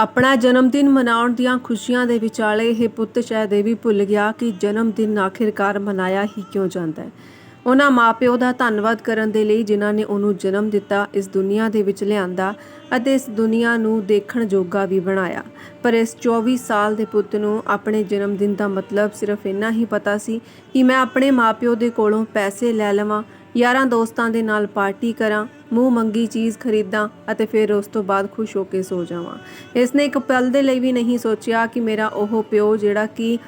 ਆਪਣਾ ਜਨਮ ਦਿਨ ਮਨਾਉਣ ਦੀਆਂ ਖੁਸ਼ੀਆਂ ਦੇ ਵਿਚਾਲੇ ਇਹ ਪੁੱਤ ਸ਼ਾਇਦ ਇਹ ਵੀ ਭੁੱਲ ਗਿਆ ਕਿ ਜਨਮ ਦਿਨ ਆਖਿਰਕਾਰ ਮਨਾਇਆ ਹੀ ਕਿਉਂ ਜਾਂਦਾ ਹੈ। ਉਹਨਾਂ ਮਾਪਿਓ ਦਾ ਧੰਨਵਾਦ ਕਰਨ ਦੇ ਲਈ ਜਿਨ੍ਹਾਂ ਨੇ ਉਹਨੂੰ ਜਨਮ ਦਿੱਤਾ, ਇਸ ਦੁਨੀਆ ਦੇ ਵਿੱਚ ਲਿਆਂਦਾ ਅਤੇ ਇਸ ਦੁਨੀਆ ਨੂੰ ਦੇਖਣ ਜੋਗਾ ਵੀ ਬਣਾਇਆ। ਪਰ ਇਸ 24 ਸਾਲ ਦੇ ਪੁੱਤ ਨੂੰ ਆਪਣੇ ਜਨਮ ਦਿਨ ਦਾ ਮਤਲਬ ਸਿਰਫ ਇੰਨਾ ਹੀ ਪਤਾ ਸੀ ਕਿ ਮੈਂ ਆਪਣੇ ਮਾਪਿਓ ਦੇ ਕੋਲੋਂ ਪੈਸੇ ਲੈ ਲਵਾਂ ਯਾਰਾਂ ਦੋਸਤਾਂ ਦੇ ਨਾਲ ਪਾਰਟੀ ਕਰਾਂ, ਮੂੰਹ ਮੰਗੀ ਚੀਜ਼ ਖਰੀਦਾਂ ਅਤੇ ਫਿਰ ਉਸ ਤੋਂ ਬਾਅਦ ਖੁਸ਼ ਹੋ ਕੇ ਸੋ ਜਾਵਾਂ। ਇਸ ਨੇ ਇੱਕ ਪਲ ਦੇ ਲਈ ਵੀ ਨਹੀਂ ਸੋਚਿਆ ਕਿ ਮੇਰਾ ਉਹ ਪਿਓ ਜਿਹੜਾ ਕਿ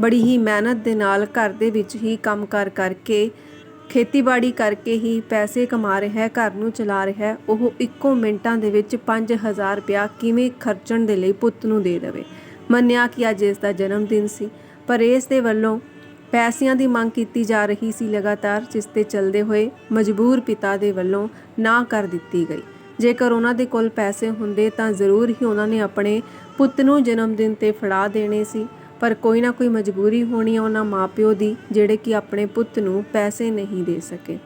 ਬੜੀ ਹੀ ਮਿਹਨਤ ਦੇ ਨਾਲ ਘਰ ਦੇ ਵਿੱਚ ਹੀ ਕੰਮ ਕਰ ਕਰਕੇ, ਖੇਤੀਬਾੜੀ ਕਰਕੇ ਹੀ ਪੈਸੇ ਕਮਾ ਰਿਹਾ ਹੈ ਘਰ ਨੂੰ ਚਲਾ ਰਿਹਾ ਹੈ ਉਹ ਇੱਕੋ ਮਿੰਟਾਂ ਦੇ ਵਿੱਚ 5000 ਰੁਪਇਆ ਕਿਵੇਂ ਖਰਚਣ ਦੇ ਲਈ ਪੁੱਤ ਨੂੰ ਦੇ ਦੇਵੇ। ਮੰਨਿਆ ਕਿ ਅੱਜ ਇਸ ਦਾ ਜਨਮ ਦਿਨ ਸੀ, ਪਰ ਇਸ ਦੇ ਵੱਲੋਂ ਪੈਸਿਆਂ ਦੀ ਮੰਗ ਕੀਤੀ ਜਾ ਰਹੀ ਸੀ ਲਗਾਤਾਰ, ਜਿਸ ਤੇ ਚੱਲਦੇ ਹੋਏ ਮਜਬੂਰ ਪਿਤਾ ਦੇ ਵੱਲੋਂ ਨਾ ਕਰ ਦਿੱਤੀ ਗਈ। ਜੇਕਰ ਉਹਨਾਂ ਦੇ ਕੋਲ ਪੈਸੇ ਹੁੰਦੇ ਤਾਂ ਜ਼ਰੂਰ ਹੀ ਉਹਨਾਂ ਨੇ ਆਪਣੇ ਪੁੱਤ ਨੂੰ ਜਨਮ ਦਿਨ ਤੇ ਫੜਾ ਦੇਣੇ ਸੀ। ਪਰ ਕੋਈ ਨਾ ਕੋਈ ਮਜਬੂਰੀ ਹੋਣੀ ਆ ਉਹਨਾਂ ਮਾਪਿਓ ਦੀ, ਜਿਹੜੇ ਕਿ ਆਪਣੇ ਪੁੱਤ ਨੂੰ ਪੈਸੇ ਨਹੀਂ ਦੇ ਸਕੇ।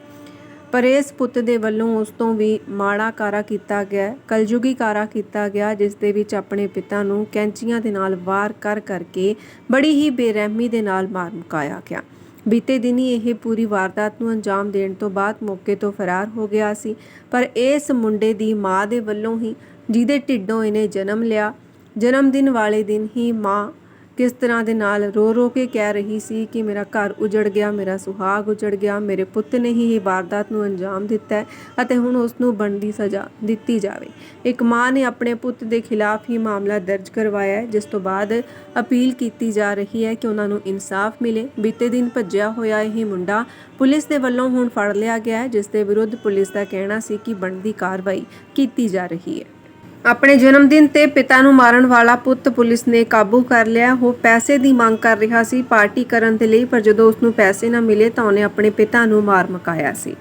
ਪਰ ਇਸ ਪੁੱਤ ਦੇ ਵੱਲੋਂ ਉਸ ਤੋਂ ਵੀ ਮਾੜਾ ਕਾਰਾ ਕੀਤਾ ਗਿਆ ਹੈ, ਕਲਯੁਗੀ ਕਾਰਾ ਕੀਤਾ ਗਿਆ ਜਿਸ ਦੇ ਵਿੱਚ ਆਪਣੇ ਪਿਤਾ ਨੂੰ ਕੈਂਚੀਆਂ ਦੇ ਨਾਲ ਵਾਰ ਕਰ ਕਰਕੇ ਬੜੀ ਹੀ ਬੇਰਹਿਮੀ ਦੇ ਨਾਲ ਮਾਰ ਮੁਕਾਇਆ ਗਿਆ। ਬੀਤੇ ਦਿਨੀ ਇਹ ਪੂਰੀ ਵਾਰਦਾਤ ਨੂੰ ਅੰਜਾਮ ਦੇਣ ਤੋਂ ਬਾਅਦ ਮੌਕੇ ਤੋਂ ਫਰਾਰ ਹੋ ਗਿਆ ਸੀ ਪਰ ਇਸ ਮੁੰਡੇ ਦੀ ਮਾਂ ਦੇ ਵੱਲੋਂ ਹੀ ਜਿਹਦੇ ਢਿੱਡੋਂ ਇਹਨੇ ਜਨਮ ਲਿਆ ਜਨਮ ਦਿਨ ਵਾਲੇ ਦਿਨ ਹੀ ਮਾਂ ਕਿਸ ਤਰ੍ਹਾਂ ਦੇ ਨਾਲ ਰੋ ਰੋ ਕੇ ਕਹਿ ਰਹੀ ਸੀ ਕਿ ਮੇਰਾ ਘਰ ਉਜੜ ਗਿਆ, ਮੇਰਾ ਸੁਹਾਗ ਉਜੜ ਗਿਆ, ਮੇਰੇ ਪੁੱਤ ਨੇ ਹੀ ਇਹ ਵਾਰਦਾਤ ਨੂੰ ਅੰਜਾਮ ਦਿੱਤਾ ਹੈ ਅਤੇ ਹੁਣ ਉਸ ਨੂੰ ਬਣਦੀ ਸਜ਼ਾ ਦਿੱਤੀ ਜਾਵੇ। ਇੱਕ ਮਾਂ ਨੇ ਆਪਣੇ ਪੁੱਤ ਦੇ ਖਿਲਾਫ ਹੀ ਮਾਮਲਾ ਦਰਜ ਕਰਵਾਇਆ ਹੈ, ਜਿਸ ਤੋਂ ਬਾਅਦ ਅਪੀਲ ਕੀਤੀ ਜਾ ਰਹੀ ਹੈ ਕਿ ਉਹਨਾਂ ਨੂੰ ਇਨਸਾਫ ਮਿਲੇ। ਬੀਤੇ ਦਿਨ ਭੱਜਿਆ ਹੋਇਆ ਇਹ ਮੁੰਡਾ ਪੁਲਿਸ ਦੇ ਵੱਲੋਂ ਹੁਣ ਫੜ ਲਿਆ ਗਿਆ ਹੈ, ਜਿਸ ਦੇ ਵਿਰੁੱਧ ਪੁਲਿਸ ਦਾ ਕਹਿਣਾ ਸੀ ਕਿ ਬਣਦੀ ਕਾਰਵਾਈ ਕੀਤੀ ਜਾ ਰਹੀ ਹੈ। ਆਪਣੇ ਜਨਮ ਦਿਨ ਤੇ ਪਿਤਾ ਨੂੰ ਮਾਰਨ ਵਾਲਾ ਪੁੱਤ ਪੁਲਿਸ ਨੇ ਕਾਬੂ ਕਰ ਲਿਆ। ਉਹ ਪੈਸੇ ਦੀ ਮੰਗ ਕਰ ਰਿਹਾ ਸੀ, ਪਾਰਟੀ ਕਰਨ ਦੇ ਲਈ, ਪਰ ਜਦੋਂ ਉਸ ਨੂੰ ਪੈਸੇ ਨਾ ਮਿਲੇ ਤਾਂ ਉਹਨੇ ਆਪਣੇ ਪਿਤਾ ਨੂੰ ਮਾਰ ਮੁਕਾਇਆ ਸੀ।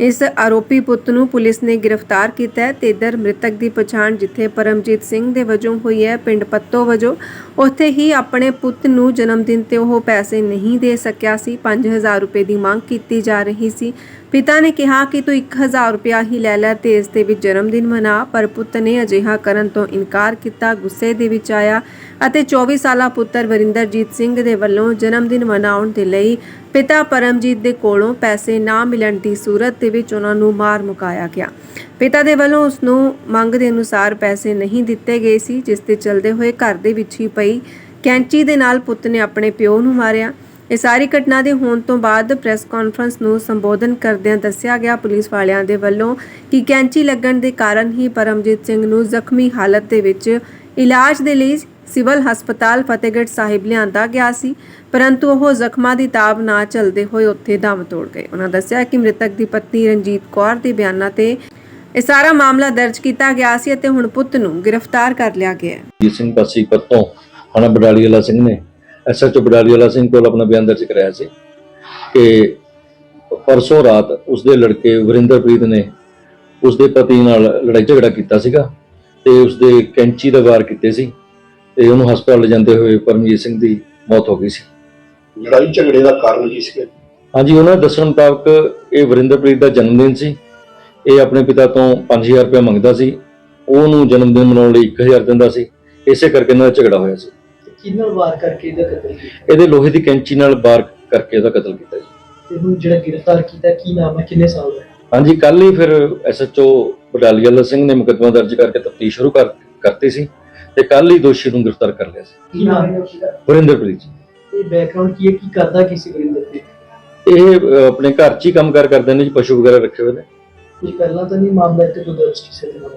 ਇਸ ਆਰੋਪੀ ਪੁੱਤ ਨੂੰ ਪੁਲਿਸ ਨੇ ਗ੍ਰਿਫਤਾਰ ਕੀਤਾ ਹੈ ਤੇ ਇਧਰ ਮ੍ਰਿਤਕ ਦੀ ਪਛਾਣ ਜਿੱਥੇ ਪਰਮਜੀਤ ਸਿੰਘ ਦੇ ਵਜੋਂ ਹੋਈ ਹੈ, ਪਿੰਡ ਪੱਤੋ ਵਜੋਂ, ਉੱਥੇ ਹੀ ਆਪਣੇ ਪੁੱਤ ਨੂੰ ਜਨਮ ਦਿਨ ਤੇ ਉਹ ਪੈਸੇ ਨਹੀਂ ਦੇ ਸਕਿਆ ਸੀ 5000 ਰੁਪਏ ਦੀ ਮੰਗ ਕੀਤੀ ਜਾ ਰਹੀ ਸੀ। ਪਿਤਾ ਨੇ ਕਿਹਾ ਕਿ ਤੂੰ 1000 ਰੁਪਇਆ ਹੀ ਲੈ ਲੈ ਤੇ ਇਸ ਦੇ ਵਿੱਚ ਜਨਮ ਦਿਨ ਮਨਾ, ਪਰ ਪੁੱਤ ਨੇ ਅਜਿਹਾ ਕਰਨ ਤੋਂ ਇਨਕਾਰ ਕੀਤਾ, ਗੁੱਸੇ ਦੇ ਵਿੱਚ ਆਇਆ ਅਤੇ 24 ਸਾਲਾ ਪੁੱਤਰ ਵਰਿੰਦਰਜੀਤ ਸਿੰਘ ਦੇ ਵੱਲੋਂ ਜਨਮ ਦਿਨ ਮਨਾਉਣ ਦੇ ਲਈ ਪਿਤਾ ਪਰਮਜੀਤ ਦੇ ਕੋਲੋਂ ਪੈਸੇ ਨਾ ਮਿਲਣ ਦੀ ਸੂਰਤ ਦੇ ਵਿੱਚ ਉਹਨਾਂ ਨੂੰ ਮਾਰ ਮੁਕਾਇਆ ਗਿਆ। ਪਿਤਾ ਦੇ ਵੱਲੋਂ ਉਸ ਨੂੰ ਮੰਗ ਦੇ ਅਨੁਸਾਰ ਪੈਸੇ ਨਹੀਂ ਦਿੱਤੇ ਗਏ ਸੀ, ਜਿਸ ਤੇ ਚਲਦੇ ਹੋਏ ਘਰ ਦੇ ਵਿੱਚ ਹੀ ਪਈ ਕੈਂਚੀ ਦੇ ਨਾਲ ਪੁੱਤ ਨੇ ਆਪਣੇ ਪਿਓ ਨੂੰ ਮਾਰਿਆ। ਇਹ ਸਾਰੀ ਘਟਨਾ ਦੇ ਹੋਣ ਤੋਂ ਬਾਅਦ ਪ੍ਰੈਸ ਕਾਨਫਰੰਸ ਨੂੰ ਸੰਬੋਧਨ ਕਰਦਿਆਂ ਦੱਸਿਆ ਗਿਆ ਪੁਲਿਸ ਵਾਲਿਆਂ ਦੇ ਵੱਲੋਂ ਕਿ ਕੈਂਚੀ ਲੱਗਣ ਦੇ ਕਾਰਨ ਹੀ ਪਰਮਜੀਤ ਸਿੰਘ ਨੂੰ ਜ਼ਖਮੀ ਹਾਲਤ ਦੇ ਵਿੱਚ ਇਲਾਜ ਦੇ ਲਈ ਸਿਵਲ ਹਸਪਤਾਲ ਫਤਿਹਗੜ੍ਹ ਸਾਹਿਬ ਲਿਆਂਦਾ ਗਿਆ ਸੀ, ਪਰੰਤੂ ਉਹ ਜ਼ਖਮਾਂ ਦੀ ਤਾਬ ਨਾ ਚੱਲਦੇ ਹੋਏ ਉੱਥੇ ਦਮ ਤੋੜ ਗਏ। ਉਹਨਾਂ ਦੱਸਿਆ ਕਿ ਮ੍ਰਿਤਕ ਦੀ ਪਤਨੀ ਰਣਜੀਤ ਕੌਰ ਦੇ ਬਿਆਨਾਂ ਤੇ ਇਹ ਸਾਰਾ ਮਾਮਲਾ ਦਰਜ ਕੀਤਾ ਗਿਆ ਸੀ ਅਤੇ ਹੁਣ ਪੁੱਤ ਨੂੰ ਗ੍ਰਿਫਤਾਰ ਕਰ ਲਿਆ ਗਿਆ ਹੈ। ਜੀ ਸਿੰਘ ਪਾਸੀ ਪੱਤੋਂ ਥਾਣਾ ਬਡਾਲੀ ਵਾਲਾ ਸਿੰਘ ਨੇ ਐਸਐਚਓ ਬਡਾਲੀ ਵਾਲਾ ਸਿੰਘ ਕੋਲ ਆਪਣਾ ਬਿਆਨ ਦਰਜ ਕਰਾਇਆ ਸੀ ਕਿ ਪਰਸੋਂ ਰਾਤ ਉਸਦੇ ਲੜਕੇ ਵਰਿੰਦਰਪ੍ਰੀਤ ਨੇ ਉਸਦੇ ਪਤੀ ਨਾਲ ਲੜਾਈ ਝਗੜਾ ਕੀਤਾ ਸੀਗਾ ਤੇ ਉਸਦੇ ਕੈਂਚੀ ਦਾ ਵਾਰ ਕੀਤੇ ਸੀ। ਤੇ ਉਹਨੂੰ ਹਸਪਤਾਲ ਲਿਜਾਂਦੇ ਹੋਏ ਪਰਮਜੀਤ ਸਿੰਘ ਦੀ ਮੌਤ ਹੋ ਗਈ ਸੀ। ਲੜਾਈ ਝਗੜੇ ਦਾ ਕਾਰਨ ਕੀ ਸੀ ਹਾਂਜੀ ਉਹਨਾਂ ਦੇ ਦੱਸਣ ਮੁਤਾਬਕ ਇਹ ਵਰਿੰਦਰਪ੍ਰੀਤ ਦਾ ਜਨਮ ਦਿਨ ਸੀ। ਇਹ ਆਪਣੇ ਪਿਤਾ ਤੋਂ 5000 ਰੁਪਏ ਮੰਗਦਾ ਸੀ। ਉਹਨੂੰ ਜਨਮ ਦਿਨ ਮਨਾਉਣ ਲਈ 1000 ਦਿੰਦਾ ਸੀ। ਇਸੇ ਕਰਕੇ ਇਹਨਾਂ ਦਾ ਝਗੜਾ ਹੋਇਆ ਸੀ। ਕਿੰਨਾ ਵਾਰ ਕਰਕੇ ਇਹਦਾ ਕਤਲ ਕੀਤਾ? ਇਹਦੇ ਲੋਹੇ ਦੀ ਕੈਂਚੀ ਨਾਲ ਵਾਰ ਕਰਕੇ ਉਹਦਾ ਕਤਲ ਕੀਤਾ ਜੀ। ਤੇ ਹੁਣ ਜਿਹੜਾ ਗ੍ਰਿਫਤਾਰ ਕੀਤਾ ਕੀ ਨਾਮ ਹੈ? ਕਿੰਨੇ ਸਾਲ ਦਾ ਹੈ? ਹਾਂਜੀ ਕੱਲ ਹੀ ਫਿਰ ਐਸਐਚਓ ਬਡਾਲੀਵਾਲਾ ਸਿੰਘ ਨੇ ਮੁਕੱਦਮਾ ਦਰਜ ਕਰਕੇ ਤਫਤੀਸ਼ ਸ਼ੁਰੂ ਕਰ ਕਰਤੀ ਸੀ। ਤੇ ਕੱਲ ਹੀ ਦੋਸ਼ੀ ਨੂੰ ਗ੍ਰਿਫਤਾਰ ਕਰ ਲਿਆ ਸੀ। ਕੀ ਨਾਮ ਹੈ ਉਸਦਾ? ਵਰਿੰਦਰਪ੍ਰੀਤ ਜੀ। ਇਹ ਬੈਕਗ੍ਰਾਉਂਡ ਕੀ ਹੈ? ਕੀ ਕਰਦਾ ਕੀ ਸੀ ਵਰਿੰਦਰ ਤੇ ਇਹ ਅਹ, ਆਪਣੇ ਘਰ 'ਚ ਹੀ ਕੰਮ ਕਾਰ ਕਰਦੇ ਨੇ ਜੀ ਪਸ਼ੂ ਵਗੈਰਾ ਰੱਖੇ ਹੋਏ ਨੇ। ਕੁਝ ਪਹਿਲਾਂ ਤਾਂ ਨਹੀਂ ਮਾਮਲਾ ਇੱਥੇ ਕੋਈ ਦਰਜ ਕਿਸੇ ਦੇ ਨਾਲ?